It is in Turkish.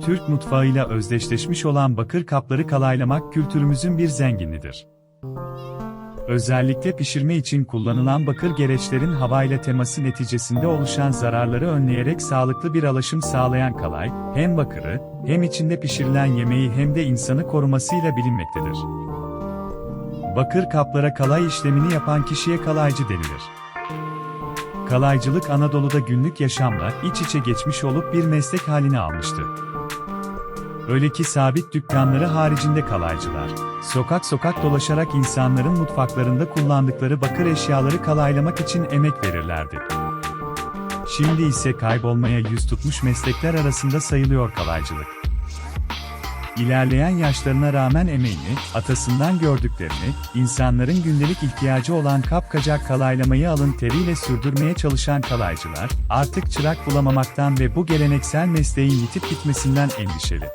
Türk mutfağıyla özdeşleşmiş olan bakır kapları kalaylamak kültürümüzün bir zenginliğidir. Özellikle pişirme için kullanılan bakır gereçlerin havayla teması neticesinde oluşan zararları önleyerek sağlıklı bir alaşım sağlayan kalay, hem bakırı, hem içinde pişirilen yemeği hem de insanı korumasıyla bilinmektedir. Bakır kaplara kalay işlemini yapan kişiye kalaycı denilir. Kalaycılık Anadolu'da günlük yaşamla iç içe geçmiş olup bir meslek haline almıştı. Öyle ki sabit dükkanları haricinde kalaycılar, sokak sokak dolaşarak insanların mutfaklarında kullandıkları bakır eşyaları kalaylamak için emek verirlerdi. Şimdi ise kaybolmaya yüz tutmuş meslekler arasında sayılıyor kalaycılık. İlerleyen yaşlarına rağmen emeğini, atasından gördüklerini, insanların gündelik ihtiyacı olan kapkacak kalaylamayı alın teriyle sürdürmeye çalışan kalaycılar, artık çırak bulamamaktan ve bu geleneksel mesleğin yitip gitmesinden endişeli.